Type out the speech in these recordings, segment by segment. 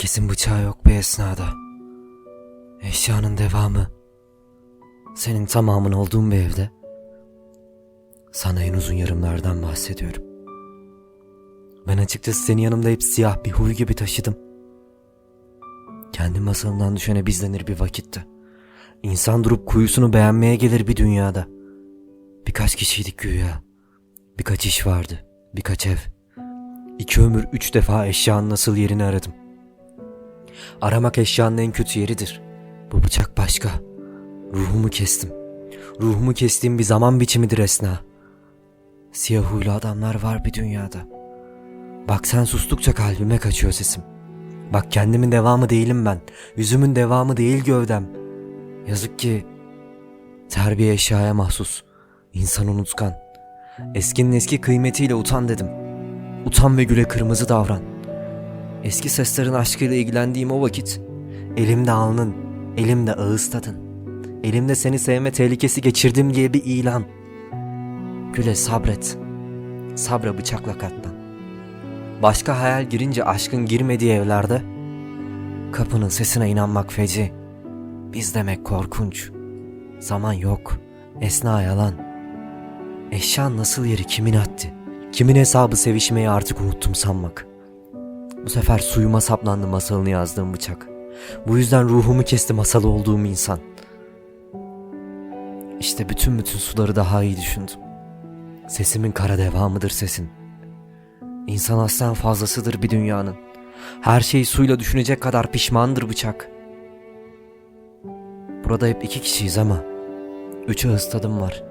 Herkesin bıçağı yok bir esnada. Eşyanın devamı. Senin tamamın olduğun bir evde. Sana en uzun yarımlardan bahsediyorum. Ben açıkçası seni yanımda hep siyah bir huy gibi taşıdım. Kendi masalından düşene bizlenir bir vakitte. İnsan durup kuyusunu beğenmeye gelir bir dünyada. Birkaç kişiydik güya. Birkaç iş vardı. Birkaç ev. İki ömür üç defa eşyanın nasıl yerini aradım. Aramak eşyanın en kötü yeridir. Bu bıçak başka. Ruhumu kestim. Ruhumu kestiğim bir zaman biçimidir Esna. Siyah huylu adamlar var bir dünyada. Bak sen sustukça kalbime kaçıyor sesim. Bak kendimin devamı değilim ben. Yüzümün devamı değil gövdem. Yazık ki terbiye eşyaya mahsus. İnsan unutkan. Eskinin eski kıymetiyle utan dedim. Utan ve güle kırmızı davran. Eski seslerin aşkıyla ilgilendiğim o vakit elimde alnın, elimde ağız tadın. Elimde seni sevme tehlikesi geçirdim diye bir ilan. Güle sabret. Sabra bıçakla katlan. Başka hayal girince aşkın girmediği evlerde kapının sesine inanmak feci. Biz demek korkunç. Zaman yok. Esna yalan. Eşya nasıl yeri kimin attı? Kimin hesabı sevişmeyi artık unuttum sanmak. Bu sefer suyuma saplandı masalını yazdığım bıçak. Bu yüzden ruhumu kesti masalı olduğum insan. İşte bütün bütün suları daha iyi düşündüm. Sesimin kara devamıdır sesin. İnsan aslen fazlasıdır bir dünyanın. Her şeyi suyla düşünecek kadar pişmandır bıçak. Burada hep iki kişiyiz ama üç ağız tadım var.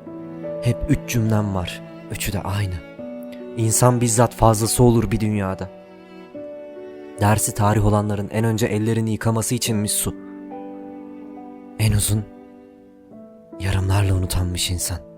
Hep üç cümlem var. Üçü de aynı. İnsan bizzat fazlası olur bir dünyada. Dersi tarih olanların en önce ellerini yıkaması içinmiş su. En uzun yarımlarla unutanmış insan.